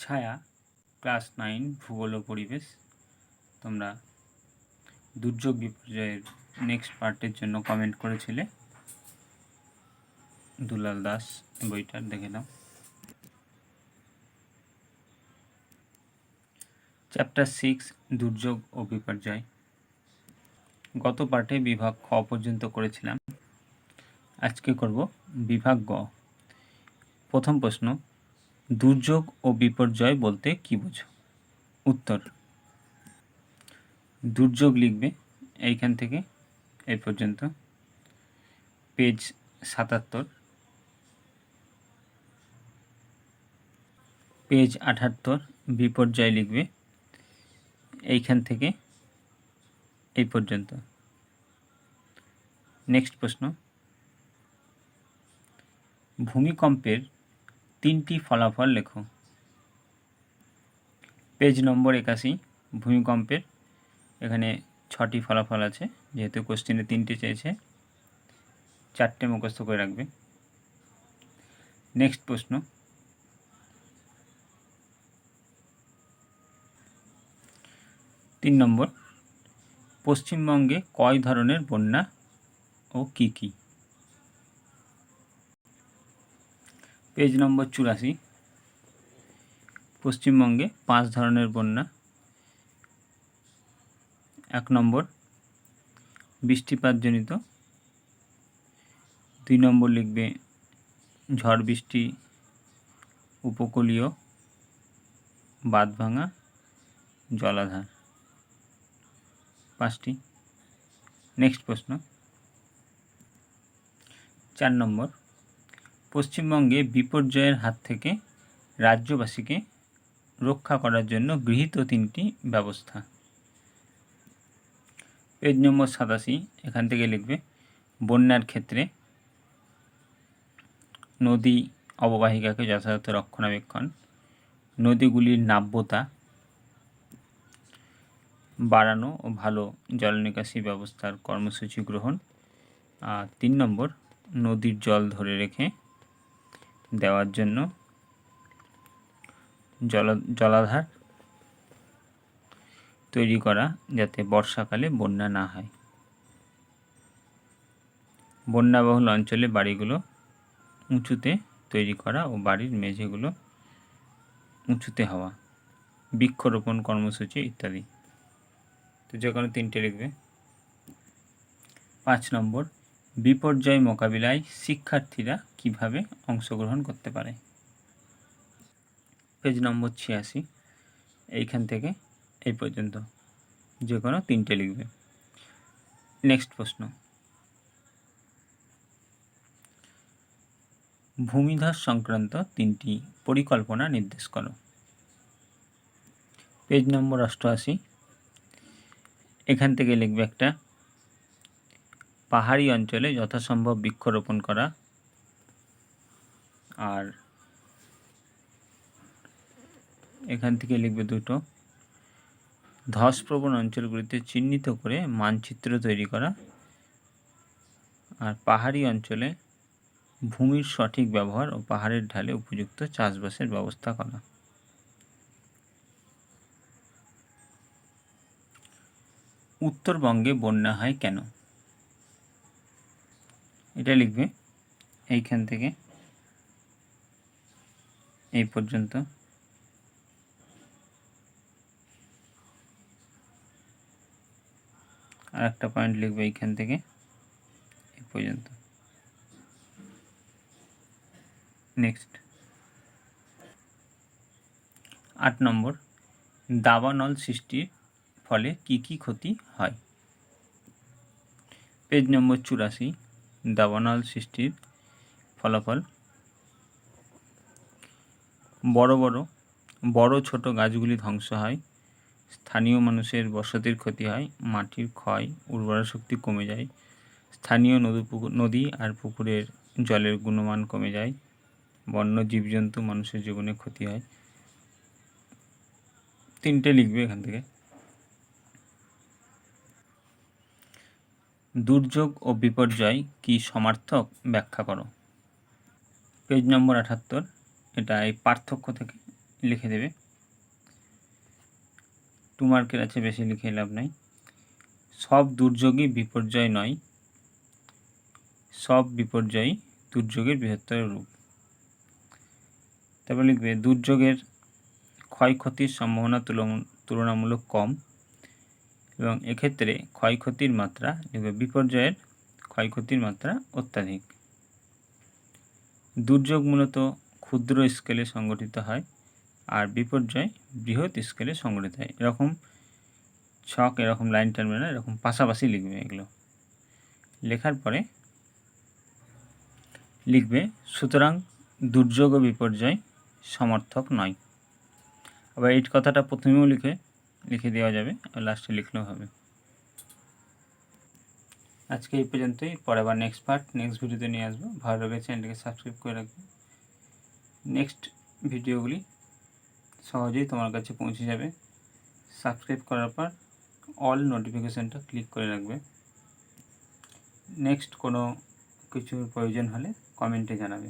ছায়া, class nine, ভূগোল পরিবেশ। তোমরা দুর্যোগ বিপর্যয়ের নেক্সট পার্টের জন্য কমেন্ট করেছিলে। দুলাল দাস বইটার দেখে নাও। চ্যাপ্টার সিক্স দুর্যোগ ও বিপর্যয়। গত পাঠে বিভাগ খ পর্যন্ত করেছিলাম। আজকে করব বিভাগ গ। প্রথম প্রশ্ন দুর্যোগ ও বিপর্যয় বলতে কি বোঝো? উত্তর। দুর্যোগ লিখবে এইখান থেকে এই পর্যন্ত। পেজ সাতাত্তর। পেজ আটাত্তর, বিপর্যয় লিখবে এইখান থেকে, এই পর্যন্ত। নেক্সট প্রশ্ন। ভূমিকম্পের তিনটি ফলাফল লেখো। পেজ নম্বর একাশি, ভূমিকম্পের। এখানে ছটি ফলাফল আছে, যেহেতু কোশ্চেনে তিনটে চেয়েছে চারটে মুখস্থ করে রাখবে। নেক্সট প্রশ্ন। তিন নম্বর, পশ্চিমবঙ্গে কয় ধরনের বন্যা ও কি কি? পেজ নম্বর চুরাশি। পশ্চিমবঙ্গে পাঁচ ধরনের বন্যা। এক নম্বর, বৃষ্টিপাতজনিত। দুই নম্বর লিখবে ঝড় বৃষ্টি, উপকূলীয়, বাঁধভাঙা, জলাধার। পাঁচটি। নেক্সট প্রশ্ন। চার নম্বর পশ্চিমবঙ্গে বিপর্যয়ের হাত থেকে রাজ্যবাসীকে রক্ষা করার জন্য গৃহীত তিনটি ব্যবস্থা। পেজ নম্বর সাতাশি, এখান থেকে লিখবে, বন্যার ক্ষেত্রে নদী অববাহিকাকে যথাযথ রক্ষণাবেক্ষণ, নদীগুলির নাব্যতা বাড়ানো ও ভালো জল নিকাশি ব্যবস্থার কর্মসূচি গ্রহণ। আর তিন নম্বর, নদীর জল ধরে রেখে দেওয়ার জন্য জল, জলাধার তৈরি করা যাতে বর্ষাকালে বন্যা না হয়। বন্যাবহুল অঞ্চলে বাড়িগুলো উঁচুতে তৈরি করা ও বাড়ির মেঝেগুলো উঁচুতে হওয়া, বৃক্ষরোপণ কর্মসূচি ইত্যাদি। তো যে কোনো তিনটে লিখবে। পাঁচ নম্বর বিপর্যয় মোকাবিলায় শিক্ষার্থীরা কীভাবে অংশগ্রহণ করতে পারে? পেজ নম্বর ছিয়াশি। এইখান থেকে এই পর্যন্ত। যে কোনো তিনটে লিখবে। নেক্সট প্রশ্ন। ভূমিধস সংক্রান্ত তিনটি পরিকল্পনা নির্দেশ করো। পেজ নম্বর অষ্টআশি। এখান থেকে লিখবে একটা পাহাড়ি অঞ্চলে যথাসম্ভব বৃক্ষরোপণ করা। আর এখান থেকে লিখবে দুটো। ধসপ্রবণ অঞ্চলগুলিতে চিহ্নিত করে মানচিত্র তৈরি করা। আর পাহাড়ি অঞ্চলে ভূমির সঠিক ব্যবহার ও পাহাড়ের ঢালে উপযুক্ত চাষবাসের ব্যবস্থা করা। উত্তরবঙ্গে বন্যা হয় কেন? এটা লিখবে এইখান থেকে, এই পর্যন্ত। আর একটা পয়েন্ট লিখবে এইখান থেকে, এই পর্যন্ত। নেক্সট আট নম্বর, দাবানল সৃষ্টির ফলে কি কি ক্ষতি হয়? পেজ নম্বর চুরাশি। দাবানল সৃষ্টির ফলাফল। বড় বড় বড় ছোট গাছগুলি ধ্বংস হয়, স্থানীয় মানুষের বসতির ক্ষতি হয়, মাটির ক্ষয়, উর্বরা শক্তি কমে যায়, স্থানীয় নদী নদী আর পুকুরের জলের গুণমান কমে যায়, বন্য জীবজন্তু মানুষের জীবনে ক্ষতি হয়। তিনটে লিখবে এখান থেকে। দুর্যোগ ও বিপর্যয় কি সমার্থক? ব্যাখ্যা করো। পেজ নম্বর আঠাত্তর এটা এই পার্থক্য থেকে লিখে দেবে। টু মার্কের আছে, বেশি লিখে লাভ নাই। সব দুর্যোগই বিপর্যয় নয়, সব বিপর্যয়ই দুর্যোগের বৃহত্তর রূপ। তারপর লিখবে, দুর্যোগের ক্ষয়ক্ষতির সম্ভাবনা তুলনামূলক কম এবং এক্ষেত্রে ক্ষয়ক্ষতির মাত্রা লিখবে বিপর্যয়ের ক্ষয়ক্ষতির মাত্রা অত্যাধিক। দুর্যোগ মূলত ক্ষুদ্র স্কেলে সংগঠিত হয় আর বিপর্যয় বৃহৎ স্কেলে সংগঠিত হয়। এরকম ছক, এরকম লাইন টানবে এরকম পাশাপাশি লিখবে এগুলো। লেখার পরে লিখবে, সুতরাং দুর্যোগ ও বিপর্যয় সমর্থক নয়। আবার এই কথাটা প্রথমেও লিখে লিখে দেওয়া যাবে আর লাস্টে লিখলেও হবে। আজকে এই পর্যন্তই। পরে আবার নেক্সট পার্ট নেক্সট ভিডিওতে নিয়ে আসব। ভালো লাগে চ্যানেলটিকে সাবস্ক্রাইব করে রাখবে। নেক্সট ভিডিওগুলি সহজেই তোমার কাছে পৌঁছে যাবে। সাবস্ক্রাইব করার পর অল নোটিফিকেশানটা ক্লিক করে রাখবে। নেক্সট কোনো কিছুর প্রয়োজন হলে কমেন্টে জানাবে।